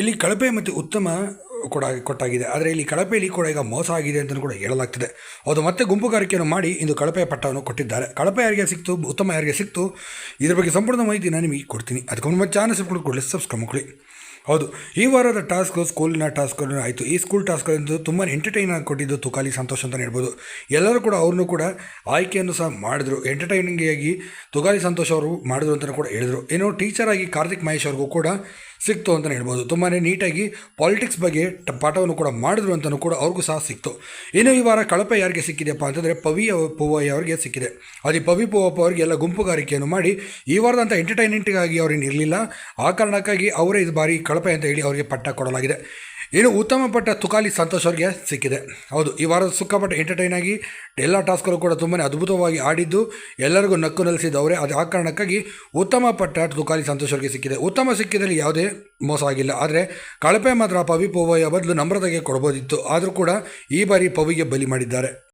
ಇಲ್ಲಿ ಕಳಪೆ ಮತ್ತು ಉತ್ತಮ ಕೂಡ ಕೊಟ್ಟಾಗಿದೆ. ಆದರೆ ಇಲ್ಲಿ ಕಳಪೆಯಲ್ಲಿ ಕೂಡ ಈಗ ಮೋಸ ಆಗಿದೆ ಅಂತಲೂ ಕೂಡ ಹೇಳಲಾಗ್ತದೆ. ಅದು ಮತ್ತೆ ಗುಂಪುಗಾರಿಕೆಯನ್ನು ಮಾಡಿ ಇಂದು ಕಳಪೆ ಪಟ್ಟವನ್ನು ಕೊಟ್ಟಿದ್ದಾರೆ. ಕಳಪೆ ಯಾರಿಗೆ ಸಿಕ್ತು, ಉತ್ತಮ ಯಾರಿಗೆ ಸಿಕ್ತು, ಇದರ ಬಗ್ಗೆ ಸಂಪೂರ್ಣ ಮಾಹಿತಿ ನಾನು ನಿಮಗೆ ಕೊಡ್ತೀನಿ. ಅದಕ್ಕೊಂದು ಮತ್ತೆ ಚಾನಲ್ ಸಬ್ಸ್ಕ್ರೈಬ್ ಕೊಡಲಿ ಸಬ್ಸ್ಕ್ರೈಬ್ ಹೌದು, ಈ ವಾರದ ಟಾಸ್ಕ್ ಸ್ಕೂಲಿನ ಟಾಸ್ಕ್ಗಳು ಆಯಿತು. ಈ ಸ್ಕೂಲ್ ಟಾಸ್ಕ್ಗಳಿಂದ ತುಂಬ ಎಂಟರ್ಟೈನ್ ಆಗಿ ಕೊಟ್ಟಿದ್ದು ತುಕಾಲಿ ಸಂತೋಷ್ ಅಂತ ಹೇಳ್ಬೋದು. ಎಲ್ಲರೂ ಕೂಡ ಅವ್ರನ್ನೂ ಕೂಡ ಆಯ್ಕೆಯನ್ನು ಸಹ ಮಾಡಿದ್ರು. ಎಂಟರ್ಟೈನಿಂಗ್ ಆಗಿ ತುಕಾಲಿ ಸಂತೋಷ್ ಅವರು ಮಾಡಿದ್ರು ಅಂತಲೂ ಕೂಡ ಹೇಳಿದರು. ಏನೋ ಟೀಚರ್ ಆಗಿ ಕಾರ್ತಿಕ್ ಮಹೇಶ್ ಅವ್ರಿಗೂ ಕೂಡ ಸಿಕ್ತು ಅಂತಲೇ ಹೇಳ್ಬೋದು. ತುಂಬಾ ನೀಟಾಗಿ ಪಾಲಿಟಿಕ್ಸ್ ಬಗ್ಗೆ ಪಾಠವನ್ನು ಕೂಡ ಮಾಡಿದ್ರು ಅಂತಲೂ ಕೂಡ ಅವ್ರಿಗೂ ಸಹ ಸಿಕ್ತು. ಇನ್ನು ಈ ವಾರ ಕಳಪೆ ಯಾರಿಗೆ ಸಿಕ್ಕಿದೆಯಪ್ಪ ಅಂತಂದರೆ ಪವಿ ಪೂವಯ್ಯ ಅವರಿಗೆ ಸಿಕ್ಕಿದೆ. ಅದು ಪವಿ ಪೂವಪ್ಪ ಅವರಿಗೆ ಎಲ್ಲ ಗುಂಪುಗಾರಿಕೆಯನ್ನು ಮಾಡಿ ಈ ವಾರದಂಥ ಎಂಟರ್ಟೈನ್ಮೆಂಟ್ಗಾಗಿ ಅವ್ರೇನು ಇರಲಿಲ್ಲ. ಆ ಕಾರಣಕ್ಕಾಗಿ ಅವರೇ ಇದು ಬಾರಿ ಕಳಪೆ ಅಂತ ಹೇಳಿ ಅವರಿಗೆ ಪಟ್ಟ ಕೊಡಲಾಗಿದೆ. ಇನ್ನು ಉತ್ತಮ ಪಟ್ಟ ತುಕಾಲಿ ಸಂತೋಷ್ ಅವರಿಗೆ ಸಿಕ್ಕಿದೆ. ಹೌದು, ಈ ವಾರದ ಸುಖಪಟ್ಟ ಎಂಟರ್ಟೈನ್ ಆಗಿ ಎಲ್ಲ ಟಾಸ್ಕ್ಗಳು ಕೂಡ ತುಂಬಾ ಅದ್ಭುತವಾಗಿ ಆಡಿದ್ದು, ಎಲ್ಲರಿಗೂ ನಕ್ಕು ನೆಲೆಸಿದ್ದು ಅವರೇ. ಅದು ಆ ಕಾರಣಕ್ಕಾಗಿ ಉತ್ತಮ ಪಟ್ಟ ತುಕಾಲಿ ಸಂತೋಷ್ ಅವರಿಗೆ ಸಿಕ್ಕಿದೆ. ಉತ್ತಮ ಸಿಕ್ಕಿದಲ್ಲಿ ಯಾವುದೇ ಮೋಸ ಆಗಿಲ್ಲ. ಆದರೆ ಕಳಪೆ ಮಾತ್ರ ಪವಿ ಪೋವಯ್ಯ ಬದಲು ನಮ್ರತೆಗೆ ಕೊಡ್ಬೋದಿತ್ತು. ಆದರೂ ಕೂಡ ಈ ಬಾರಿ ಪವಿಗೆ ಬಲಿ ಮಾಡಿದ್ದಾರೆ.